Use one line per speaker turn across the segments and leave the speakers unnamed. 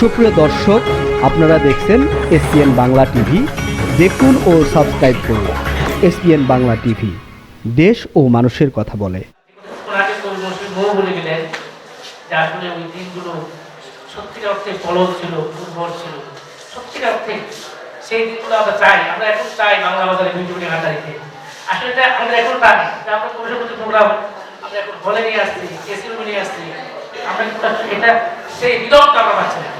সুপ্রিয় দর্শক, আপনারা দেখছেন এসপিএন বাংলা টিভি। দেখুন ও সাবস্ক্রাইব করুন এসপিএন বাংলা টিভি। দেশ ও মানুষের কথা বলে।
আমরা এখন নিয়ে আসছি নিয়ে আসছি আমরা এটা, সেই বিলম্বটা আমরা পাচ্ছি না।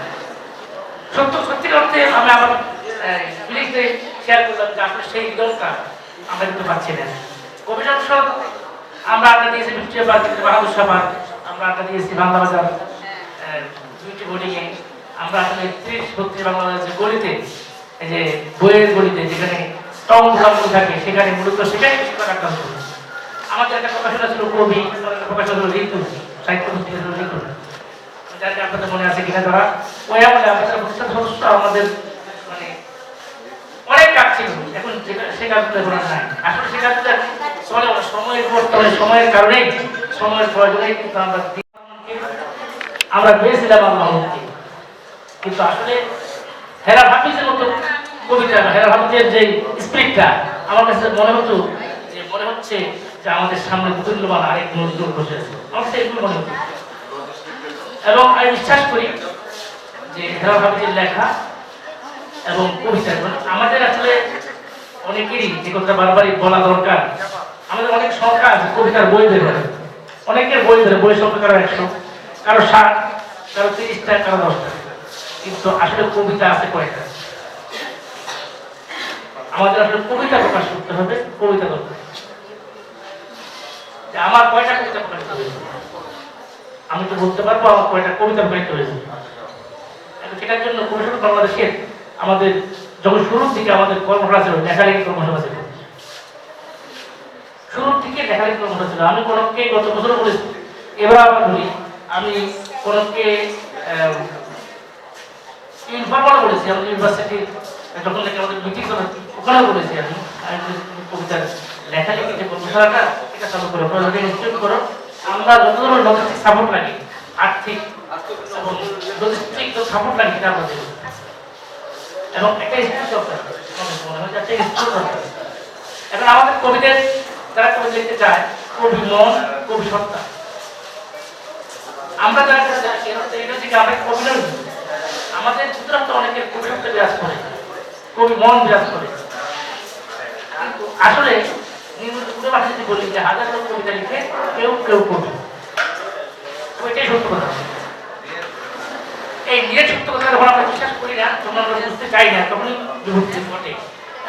সত্য সত্যি অর্থে আমি আমার ফিলিংসে শেয়ার করলাম যে আসলে সেই বিলম্বটা আমরা কিন্তু পাচ্ছি না। কবি সংসদ আমরা আড্ডা দিয়েছি পার্ক বাহাদুর পার্ক আমরা আড্ডা দিয়েছি বাংলা বাজার দুইটি বোর্ডিংয়ে আমরা আসলে ত্রিশ বত্রিশ বাংলাদেশের গলিতে, এই যে বইয়ের গলিতে যেখানে টং ঘোরাগুলো থাকে, সেখানে মূলত সেখানে বেশি করে আক্রান্ত হলো। আমাদের একটা প্রকাশনা ছিল কবি, প্রকাশনা ছিল ঋতু সাহিত্য ঋতু জানি আপনাদের মনে মানে আমরা পেয়েছিলাম আল্লাহকে। কিন্তু আসলে হেরা হাফিজের মতো কবিতা, হেরা হাফিজের যে স্পিরিটটা আমার কাছে মনে হতো যে, মনে হচ্ছে যে আমাদের সামনে মূল্যবান আরেক নজরুল বসে আছে। আমার কাছে মনে হতো। এবং আমি বিশ্বাস করি যে হেরা লেখা এবং কবিতা মানে আমাদের আসলে অনেকেরই যে কথা বারবারই বলা দরকার। আমাদের অনেক সংখ্যা আছে কবিতার বই বের হয় অনেকের বই বের, বই সংখ্যা কারও একশো, কারও ষাট, কারও তিরিশটা, কারও দশটা। কিন্তু আসলে কবিতা আছে কয়টা? আমাদের আসলে কবিতা প্রকাশ করতে হবে, কবিতা দরকার। আমার কয়টা কবিতা প্রকাশ হয়েছে আমি তো বলতে পারব আমার কয়টা কবিতা প্রকাশিত হয়েছে। সেটার জন্য কমিশন বাংলাদেশের আমাদের যখন শুরুর দিকে আমাদের কর্মশালা ছিল লেখালেখি কর্মশালা ছিল। শুরুর দিকে লেখালেখি কর্মশালা ছিল। আমি কোনকে গত বছর বলেছি, এবার আবার বলি, আমি কোনকে ইনফর্মাল বলেছি। আমাদের ইউনিভার্সিটির যখন নাকি আমাদের মিটিং করে ওখানেও বলেছি আমি। আমি কবিতার লেখালেখি যে কর্মশালাটা, এটা চালু করো ওখানে ইনস্টিটিউট করো। আমরা যত ধরনের লজিস্টিক সাপোর্ট লাগে আর্থিক, এবং লজিস্টিক সাপোর্ট লাগে এটা আমরা দেবো এবং একটা ইনস্টিটিউট দরকার দরকার। এখন আমাদের কবিদের, যারা কবি লিখতে চায়, কবি মন, কবি সত্তা। আমরা যারা এটা থেকে আমরা কবি আমাদের সুতরাং তো অনেকের কবি সত্তা বিরাজ করে, কবি মন বিরাজ করে। আসলে বলি যে কবিতা লিখে কেউ কেউ কবি কথা এই না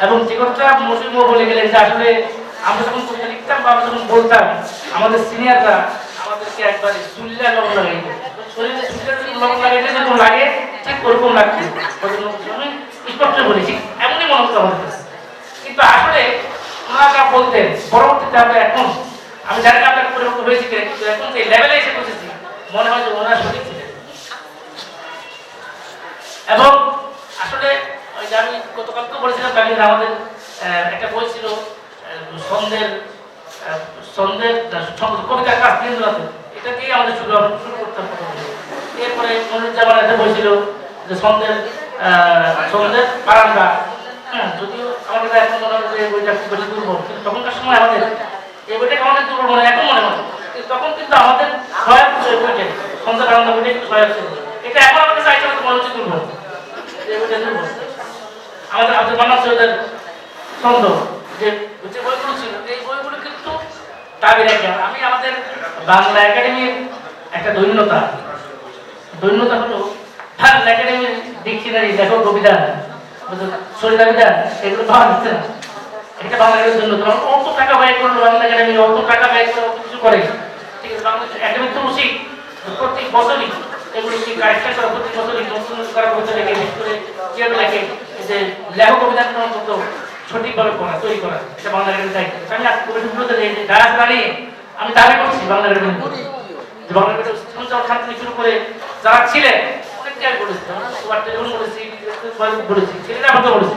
তখন যে কথা মুসলিম বলে গেলেন যে আসলে আমরা যখন কবিতা লিখতাম বা আমরা যখন বলতাম আমাদের সিনিয়ররা আমাদেরকে একবার চুল্লা লবণ লাগাই। শরীরে চুল্লা যদি লবণ লাগাইলে যেরকম লাগে ঠিক ওরকম লাগছে স্পষ্ট বলেছি এমনই মনে হতো আমাদের কিন্তু আসলে ওনারা বলতেন, পরবর্তীতে আমরা এখন, আমি জানি না আপনার পরিবর্তন হয়েছে কিনা, কিন্তু এখন যে লেভেলে এসে পৌঁছেছি, মনে হয় যে ওনারা সঠিক ছিলেন। এবং আসলে ওই যে আমি গতকালকে বলেছিলাম তাকে আমাদের একটা বই ছিল সন্ধ্যের সন্ধ্যের কবিতার কাজ নির্মলাতে এটা দিয়ে আমাদের শুরু শুরু করতাম। এরপরে মনুজ্জামান একটা বই ছিল, যে সন্ধ্যের সন্ধ্যের বারান্দা। হ্যাঁ যদিও কাছে এখন এই বইটা খুব বেশি দুর্বল। তখনকার সময় আমাদের এই বইটাকে আমাদের দুর্বল মনে এখন মনে হয়। তখন কিন্তু আমাদের সহায়ক ছিল বইটা। বারান্দা বইটা একটু সহায়ক ছিল। এটা এখন আমাদের চাইছে আমাদের মনে হচ্ছে দুর্বল। আমাদের আব্দুল মান্নান সৈয়দের ছন্দ, যে যে বইগুলো ছিল, এই বইগুলো কিন্তু দাবি রাখে। আমি আমাদের বাংলা একাডেমির একটা দৈন্যতা। দৈন্যতা হলো বাংলা একাডেমির ডিকশনারি লেখক কবিতা সরিতা বিধান এগুলো পাওয়া যাচ্ছে না। এটা বাংলা একাডেমির জন্য কারণ অত টাকা ব্যয় করল বাংলা একাডেমি অত টাকা ব্যয় করে অত কিছু করে। ঠিক আছে বাংলা একাডেমি তো উচিত প্রত্যেক বছরই এগুলো কি কারেকশন করা, প্রত্যেক বছরই নতুন করা করতে লেগে বিশেষ করে কি লেখে যে লেখক কবিতার অন্তত সঠিকভাবে করা তৈরি করা, এটা বাংলা একাডেমি দায়িত্ব আমি আজকে কবিতাগুলোতে যে ডায়াস দাঁড়িয়ে আমি দাবি করছি বাংলা একাডেমি যে শুরু করে যারা ছিলেন, অনেককে আমি বলেছি বলেছি ছেলেরা আমাকে বলেছি।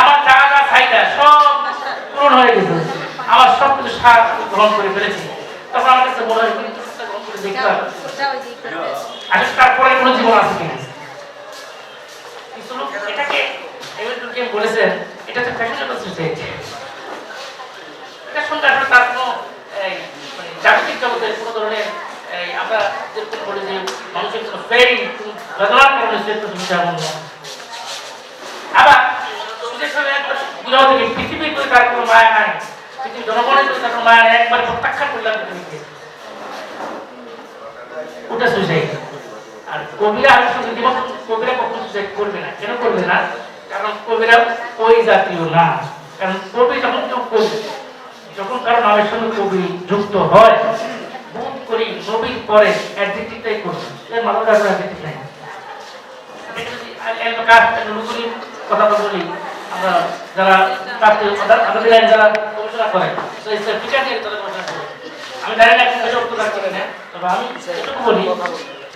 আমার যা যা চাহিদা সব পূরণ হয়ে গেছে। আমার সব কিছু সার গ্রহণ করে ফেলেছি। তখন আমার কাছে মনে হয় আসলে তারপরে কোনো জীবন আছে কিনা? এটাকে বলেছেন এটা হচ্ছে ফ্যাশনেবল মানে জাগতিক জগতের কোনো ধরনের আমরা যেরকম বলি যে মানুষের কোনো। আবার সুযোগ হলে পৃথিবীর প্রতি তার কোনো মায়া নাই। পৃথিবীর জনগণের প্রতি তার কোনো মায়া নাই, একবার প্রত্যাখ্যান করলাম পৃথিবীকে। ওটা সুইসাইড আর কবিরা শুধু জীবন, কবিরা কখনো সুইসাইড করবে না। কেন করবে না? কারণ কবিরা ওই জাতীয় না। কারণ কবি যখন কেউ কবি, যখন কারও নামের সঙ্গে কবি যুক্ত হয় বোধ করি, নবীর পরে অ্যাডজেক্টিভটাই করবে। এর মাথার কাছে অ্যাডজেক্টিভ নাই। যদি কথা বলি আমরা যারা প্রাপ্তি আমাদের লাইন যারা গবেষণা করে তো এই নিয়ে তারা গবেষণা করে। আমি উত্তর করে না তবে আমি এটুকু বলি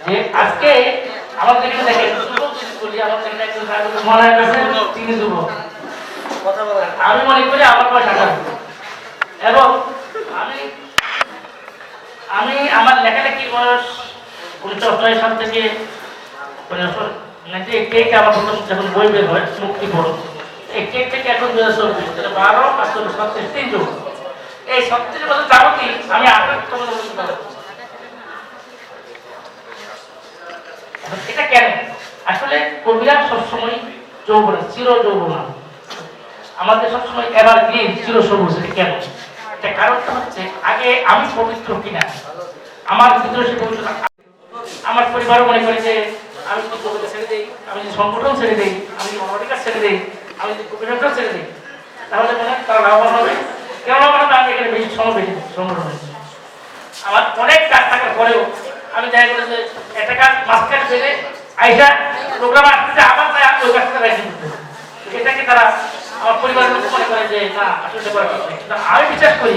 যে আজকে বলি একজন মনে তিনি আমি মনে করি আমার আঠারো। এবং আমি আমি আমার লেখালেখির বয়স উনিশশো অষ্টআশি সাল থেকে নাইনটি কেক আমার যখন বই বের হয় মুক্তি পড়ো থেকে এখন হাজার চব্বিশ তাহলে বারো চব্বিশ তিন যুগ এই বছর আমি এটা কেন? আসলে কবিরা সবসময় যৌবন চির যৌবনা আমাদের সবসময় এবার গ্রিন চির সবুজ কেন? এটা কারণটা হচ্ছে, আগে আমি পবিত্র কিনা? আমার ভিতরে সে পবিত্র আমার পরিবারও মনে করে যে, আমি ছেড়ে দিই, আমি সংগঠন ছেড়ে দিই, আমি মানবাধিকার ছেড়ে দিই আমি যদি কবিতা ছেড়ে দিই। তাহলে মনে তারা লাভবান হবে কেন লাভবান বেশি বেশি সংগঠন আমার অনেক কাজ পরেও আমি দেখা গেলো যে একটা কাজ মাঝখানে ফেলে আইসা প্রোগ্রাম আসতেছে, আবার এটাকে তারা আমার পরিবারের মনে করে যে, না, আসলে করা আমি বিশ্বাস করি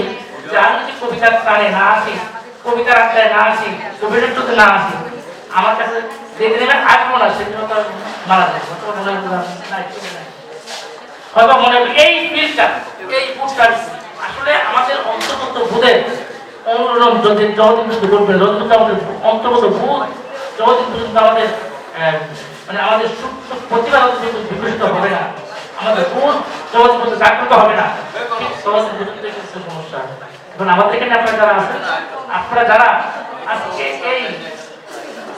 যে আমি যদি কবিতার টানে না আসি, কবিতার আড্ডায় না আসি কবিতার না আসি, আমার কাছে যেদিন আমি আসব না সেদিন মারা যায়। নাই। হয়তো মনে এই ফিলটা এই বুটটা আসলে আমাদের অন্তর্গত বোধের অনুরোধ যদি যতদিন পর্যন্ত করবে যতদিন আমাদের অন্তর্গত বোধ যতদিন পর্যন্ত আমাদের মানে আমাদের প্রতিভা বিকশিত হবে না, আমাদের বোধ যতদিন পর্যন্ত জাগ্রত হবে না ততদিন সমস্যা। এখন আমাদের এখানে আপনারা যারা আছেন, আপনারা যারা আজকে এই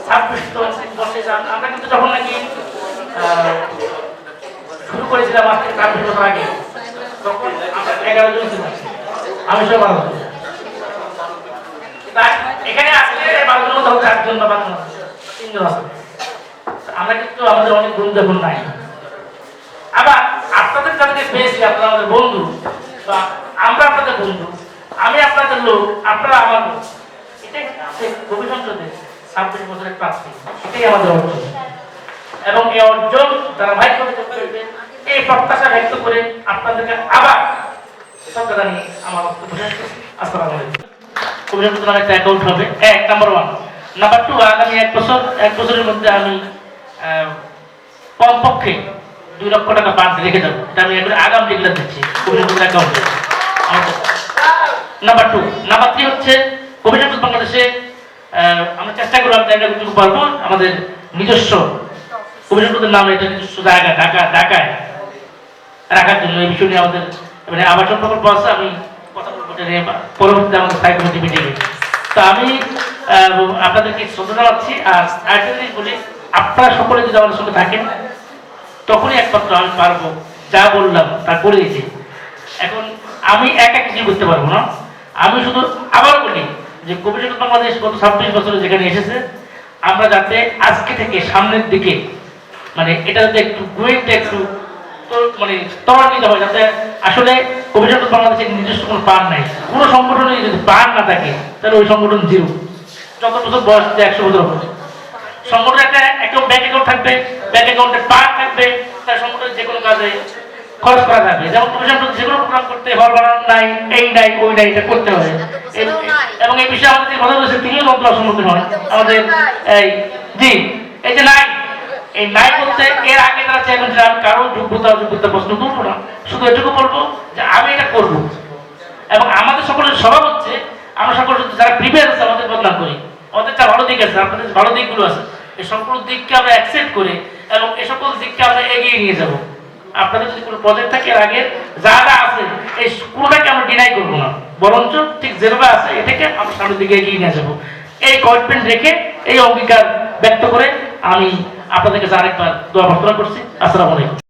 ছাব্বিশ বছরে যান, আমরা কিন্তু যখন নাকি শুরু করেছিলাম আজ থেকে চার বছর আগে। তখন আমরা এগারো জন ছিলাম। আমি সব। তাই এখানে আসলে চারজন বা তিনজন আছে। আমরা কিন্তু আমাদের অনেক নাই। আবার আপনাদের যাদেরকে পেয়েছি, আপনারা আমাদের বন্ধু, বা আমরা আপনাদের বন্ধু, আমি আপনাদের লোক, আপনারা আমার লোক। এটাই কবি সংসদে ছাব্বিশ বছরের প্রাপ্তি। এটাই আমাদের অর্জন। এবং এই অর্জন ভাই কবিতা করবে এই প্রত্যাশা ব্যক্ত করে আপনাদেরকে আবার আমার একটা অ্যাকাউন্ট হবে। এক ওয়ান নাম্বার টু আগামী এক বছর, এক বছরের মধ্যে আমি কমপক্ষে দুই লক্ষ টাকা বাড়তে রেখে আমি অ্যাকাউন্টে নাম্বার টু নাম্বার হচ্ছে বাংলাদেশে আমরা চেষ্টা পারব আমাদের নিজস্ব কবিতার নাম এটা নিজস্ব জায়গা, ঢাকা, ঢাকায়। রাখার জন্য এই বিষয় নিয়ে আমাদের মানে আবাসন প্রকল্প আছে, আমি কথা বলব নিয়ে পরবর্তীতে আমাদের স্থায়ী কমিটি মিটিংয়ে তো আমি আপনাদেরকে শ্রদ্ধা জানাচ্ছি, আর আরেকটা জিনিস বলি, আপনারা সকলে যদি আমাদের সঙ্গে থাকেন, তখনই একমাত্র আমি পারব যা বললাম, তা করে দিয়েছি এখন আমি একা কিছু করতে পারব না। আমি শুধু আবার বলি যে কবিতা বাংলাদেশ গত ছাব্বিশ বছরে যেখানে এসেছে, আমরা যাতে আজকে থেকে সামনের দিকে মানে এটা যাতে একটু গ্রোয়িংটা একটু মানে ত্বরান্বিত হয় যাতে আসলে কবিতা বাংলাদেশের নিজস্ব কোনো পান নাই। কোনো সংগঠনে যদি পান না থাকে তাহলে ওই সংগঠন জিরো। যত বছর বয়স একশো বছর হবে। সংগঠনের একটা একটা ব্যাংক অ্যাকাউন্ট থাকবে ব্যাংক অ্যাকাউন্টে পার্ক থাকবে তার সংগঠনের যে কোনো কাজে খরচ করা থাকবে। যেমন কমিশন যে কোনো প্রোগ্রাম করতে হল বানানো নাই এই নাই ওই নাই এটা করতে হবে। এবং এই বিষয়ে আমাদের যে কথা বলেছে তিনিও মন্ত্র সম্মুখীন হন। আমাদের এই জি এই যে নাই এই নাই বলতে এর আগে তারা চেয়ারম্যান ছিলেন, আমি কারও যোগ্যতা অযোগ্যতা প্রশ্ন করব না। শুধু এটুকু বলব যে আমি এটা করব। এবং আমাদের সকলের স্বভাব হচ্ছে, আমরা সকল যারা প্রিপেয়ার আছে, আমাদের বদনাম করি। আমাদের যা ভালো দিক আছে আপনাদের ভালো দিকগুলো আছে। এই সকল দিককে আমরা অ্যাকসেপ্ট করে এবং এই সকল দিককে আমরা এগিয়ে নিয়ে যাব। আপনাদের যদি কোনো প্রজেক্ট থাকে, এর আগে যা যা আছে, এই কোনোটাকে আমরা ডিনাই করব না। বরঞ্চ ঠিক যেভাবে আছে, এটাকে আমরা সামনের দিকে এগিয়ে নিয়ে যাব। এই কমিটমেন্ট রেখে, এই অঙ্গীকার ব্যক্ত করে আমি আপনাদের কাছে আরেকবার দোয়া প্রার্থনা করছি। আসসালামু আলাইকুম।